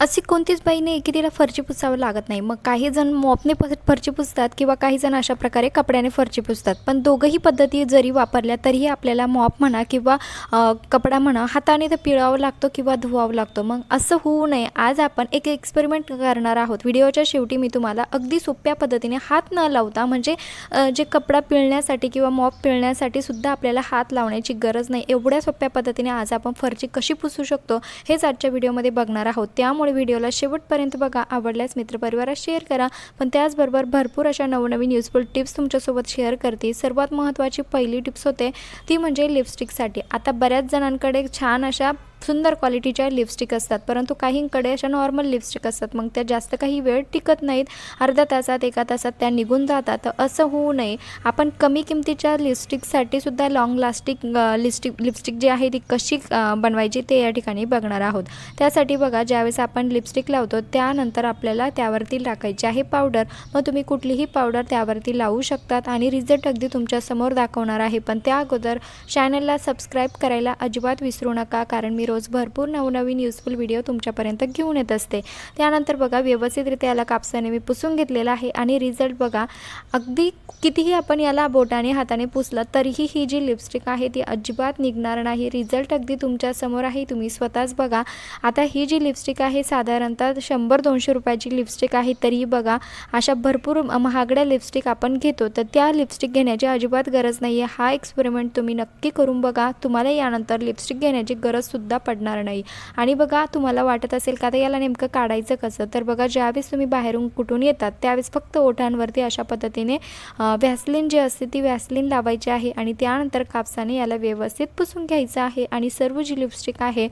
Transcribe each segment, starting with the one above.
अशी कोणतीच बाई नाही की तिला फरची पुसावं लागत नाही. मग काही जण मॉपने फरची पुसतात किंवा काही जण अशा प्रकारे कपड्याने फरची पुसतात. पण दोघंही पद्धती जरी वापरल्या तरीही आपल्याला मॉप म्हणा किंवा कपडा म्हणा हाताने तर पिळावं लागतो किंवा धुवावं लागतो. मग असं होऊ नये. आज आपण एक एक्सपेरिमेंट करणार आहोत. व्हिडिओच्या शेवटी मी तुम्हाला अगदी सोप्या पद्धतीने हात न लावता म्हणजे जे कपडा पिळण्यासाठी किंवा मॉप पिळण्यासाठी सुद्धा आपल्याला हात लावण्याची गरज नाही. एवढ्या सोप्या पद्धतीने आज आपण फरची कशी पुसू शकतो हेच आजच्या व्हिडिओमध्ये बघणार आहोत. त्यामुळे व्हिडिओला शेवटपर्यंत बघा. आवडल्यास मित्रपरिवारात शेअर करा. पण त्याचबरोबर भरपूर अशा नवनवीन युजफुल टिप्स तुमच्यासोबत शेअर करते सर्वात महत्त्वाची पहिली टिप्स होते ती म्हणजे लिपस्टिकसाठी आता बऱ्याच जणांकडे छान अशा सुंदर क्वालिटीच्या लिपस्टिक असतात. परंतु काहींकडे अशा नॉर्मल लिपस्टिक असतात. मग त्या जास्त काही वेळ टिकत नाहीत. अर्ध्या तासात एका तासात त्या निघून जातात. तर असं होऊ नये. आपण कमी किमतीच्या लिपस्टिकसाठी सुद्धा लॉंग लास्टिक लिपस्टिक लिपस्टिक जी आहे ती कशी बनवायची ते या ठिकाणी बघणार आहोत. त्यासाठी बघा ज्यावेळेस आपण लिपस्टिक लावतो त्यानंतर आपल्याला त्यावरती टाकायची आहे पावडर मग तुम्ही कुठलीही पावडर त्यावरती लावू शकतात आणि रिझल्ट अगदी तुमच्यासमोर दाखवणार आहे. पण त्या अगोदर चॅनलला सबस्क्राईब करायला अजिबात विसरू नका कारण मी रोज भरपूर नवनवीन युजफुल व्हिडिओ तुमच्यापर्यंत घेऊन येत असते. त्यानंतर बघा व्यवस्थितरित्या याला कापसाने मी पुसून घेतलेला आहे आणि रिझल्ट बघा अगदी कितीही आपण याला बोटाने हाताने पुसलं तरीही ही जी लिपस्टिक आहे ती अजिबात निघणार नाही. रिझल्ट अगदी तुमच्यासमोर आहे तुम्ही स्वतःच बघा. आता ही जी लिपस्टिक आहे साधारणतः शंभर दोनशे रुपयाची लिपस्टिक आहे तरीही बघा अशा भरपूर महागड्या लिपस्टिक आपण घेतो तर त्या लिपस्टिक घेण्याची अजिबात गरज नाही आहे हा एक्सपेरिमेंट तुम्ही नक्की करून बघा. तुम्हाला यानंतर लिपस्टिक घेण्याची गरजसुद्धा पडणार नाही. आणि बघा तुम्हाला वाटत असेल का तर याला नेमकं काढायचं कसं? तर बघा ज्यावेळेस तुम्ही बाहेरून कुठून येतात त्यावेळेस फक्त ओठांवरती अशा पद्धतीने व्हॅसलिन जी असते ती व्हॅसलिन लावायची आहे आणि त्यानंतर कापसाने याला व्यवस्थित पुसून घ्यायचं आहे. आणि सर्व जी लिपस्टिक आहे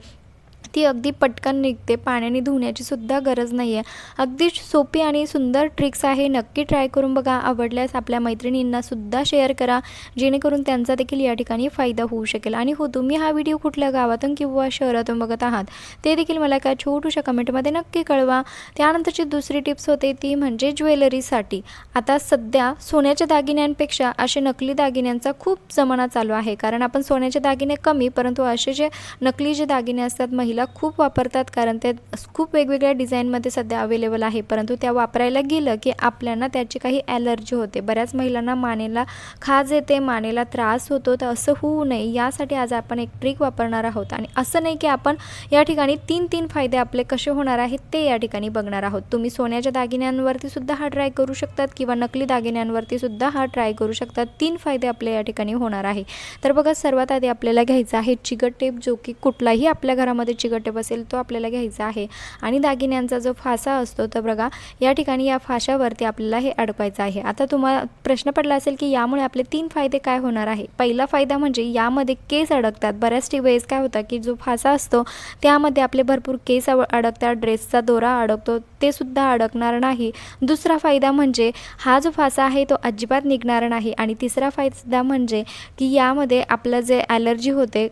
ती अगदी पटकन निघते. पाण्याने धुण्याची सुद्धा गरज नाही आहे अगदी सोपी आणि सुंदर ट्रिक्स आहे. नक्की ट्राय करून बघा. आवडल्यास आपल्या मैत्रिणींना सुद्धा शेअर करा. जेणेकरून त्यांचा देखील या ठिकाणी फायदा होऊ शकेल. आणि हो तुम्ही हा व्हिडिओ कुठल्या गावातून किंवा शहरातून बघत आहात? ते देखील मला काय छोटूशा कमेंटमध्ये नक्की कळवा. त्यानंतरची दुसरी टिप्स होते ती म्हणजे ज्वेलरीसाठी आता सध्या सोन्याच्या दागिन्यांपेक्षा असे नकली दागिन्यांचा खूप जमाना चालू आहे. कारण आपण सोन्याचे दागिने कमी परंतु असे जे नकली जे दागिने असतात महिला खूप वापरतात कारण ते खूप वेगवेगळ्या डिझाईनमध्ये सध्या अवेलेबल आहे. परंतु त्या वापरायला गेलं की आपल्याला त्याची काही ॲलर्जी होते. बऱ्याच महिलांना मानेला खाज येते मानेला त्रास होतो तर असं होऊ नये यासाठी आज आपण एक ट्रिक वापरणार आहोत. आणि असं नाही की आपण या ठिकाणी तीन तीन फायदे आपले कसे होणार आहेत ते या ठिकाणी बघणार आहोत. तुम्ही सोन्याच्या दागिन्यांवरती सुद्धा हा ट्राय करू शकतात किंवा नकली दागिन्यांवरती सुद्धा हा ट्राय करू शकतात. तीन फायदे आपले या ठिकाणी होणार आहे. तर बघा सर्वात आधी आपल्याला घ्यायचा आहे चिकट टेप जो की कुठलाही आपल्या घरामध्ये चिकट टेप असेल तो आपल्याला घ्यायचा आहे. आणि दागिन्यांचा जो फासा असतो तर बघा या ठिकाणी या फाशावरती आपल्याला हे अडकवायचं आहे. आता तुम्हाला प्रश्न पडला असेल की यामुळे आपले तीन फायदे काय होणार आहे? पहिला फायदा म्हणजे यामध्ये केस अडकतात. बऱ्याच वेळेस काय होतं की जो फासा असतो त्यामध्ये आपले भरपूर केस अडकतात ड्रेसचा दोरा अडकतो ते सुद्धा अडकणार नाही. दुसरा फायदा म्हणजे हा जो फासा आहे तो अजिबात निघणार नाही. आणि तिसरा फायदा म्हणजे की यामध्ये आपलं जे ॲलर्जी होते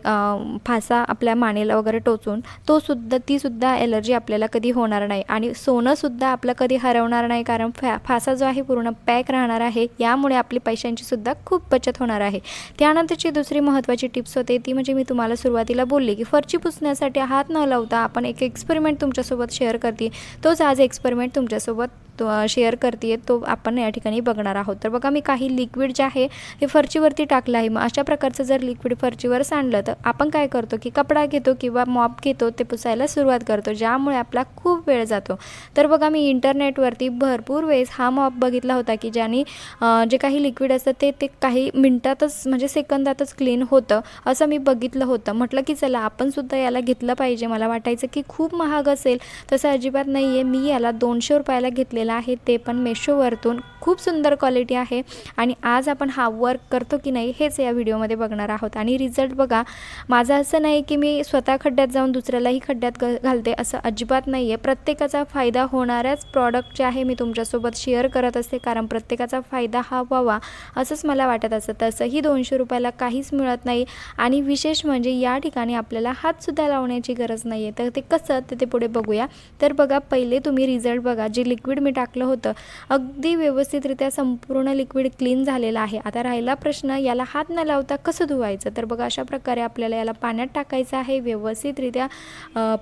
फासा आपल्या मानेला वगैरे टोचून तो सुद्धा ती सुद्धा ॲलर्जी आपल्याला कधी होणार नाही. आणि सोनंसुद्धा आपलं कधी हरवणार नाही कारण फॅ फासा जो आहे पूर्ण पॅक राहणार आहे यामुळे आपली पैशांची सुद्धा खूप बचत होणार आहे. त्यानंतरची दुसरी महत्त्वाची टिप्स होते ती म्हणजे मी तुम्हाला सुरुवातीला बोलली की फरची पुसण्यासाठी हात न लावता आपण एक एक्सपेरिमेंट तुमच्यासोबत शेअर करते. तोच आज एक्सपेरिमेंट तुमच्यासोबत तो शेअर करते तो आपण या ठिकाणी बघणार आहोत. तर बघा मी काही लिक्विड जे आहे हे फरचीवरती टाकलं आहे. मग अशा प्रकारचं जर लिक्विड फरचीवर सांडलं तर आपण काय करतो की कपडा घेतो किंवा मॉप घेतो ते पुसायला सुरुवात करतो ज्यामुळे आपला खूप वेळ जातो. तर बघा मी इंटरनेटवरती भरपूर वेळेस हा मॉप बघितला होता की ज्याने जे काही लिक्विड असतं ते ते काही मिनटातच म्हणजे सेकंदातच क्लीन होतं असं मी बघितलं होतं. म्हटलं की चला आपण सुद्धा याला घेतलं पाहिजे. मला वाटायचं की खूप महाग असेल तसं अजिबात नाही आहे मी याला दोनशे रुपयाला घेतलेलं आहे ते पण मेशोवरतून. खूप सुंदर क्वालिटी आहे. आणि आज आपण हा वर्क करतो की नाही हेच या व्हिडिओमध्ये बघणार आहोत. आणि रिझल्ट बघा माझं असं नाही की मी स्वतः खड्ड्यात जाऊन दुसऱ्यालाही खड्ड्यात घालते असं अजिबात नाही आहे प्रत्येकाचा फायदा होणाऱ्याच प्रॉडक्ट जे आहे मी तुमच्यासोबत शेअर करत असते. कारण प्रत्येकाचा फायदा हा व्हावा असंच मला वाटत असतं. तसंही दोनशे रुपयाला काहीच मिळत नाही. आणि विशेष म्हणजे या ठिकाणी आपल्याला हातसुद्धा लावण्याची गरज नाही आहे तर ते कसं ते पुढे बघूया. तर बघा पहिले तुम्ही रिझल्ट बघा. जे लिक्विड मी टाकलं होतं. अगदी व्यवस्थितरित्या संपूर्ण लिक्विड क्लीन झालेलं आहे. आता राहिला प्रश्न याला हात न लावता कसं धुवायचं? तर बघा अशा प्रकारे आपल्याला याला पाण्यात टाकायचं आहे व्यवस्थितरित्या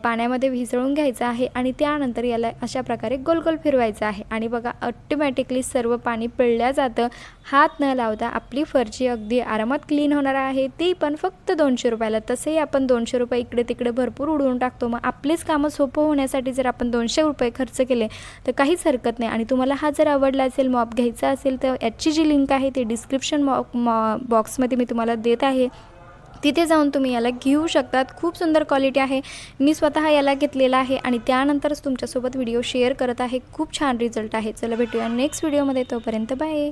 पाण्यामध्ये भिजळून घ्यायचं आहे आणि त्यानंतर याला अशा प्रकारे गोल गोल फिरवायचं आहे. आणि बघा ऑटोमॅटिकली सर्व पाणी पिळल्या जातं. हात न लावता आपली फरची अगदी आरामात क्लीन होणार आहे. ती पण फक्त दोनशे रुपयाला. तसेही आपण दोनशे रुपये इकडे तिकडे भरपूर उडवून टाकतो. मग आपलीच कामं सोपं होण्यासाठी जर आपण दोनशे रुपये खर्च केले तर काहीच हरकत नाही. आणि तुम्हाला हा जर आवडला असेल मॉप घ्यायचा असेल तर याची जी लिंक आहे ती डिस्क्रिप्शन मॉ मॉ बॉक्समध्ये मी तुम्हाला देत आहे. तिथे जाऊन तुम्ही याला घेऊ शकतात. खूप सुंदर क्वालिटी आहे. मी स्वतः याला घेतलेला आहे आणि त्यानंतरच तुमच्यासोबत व्हिडिओ शेअर करत आहे. खूप छान रिझल्ट आहे. चला भेटूया नेक्स्ट व्हिडिओमध्ये. तोपर्यंत बाय.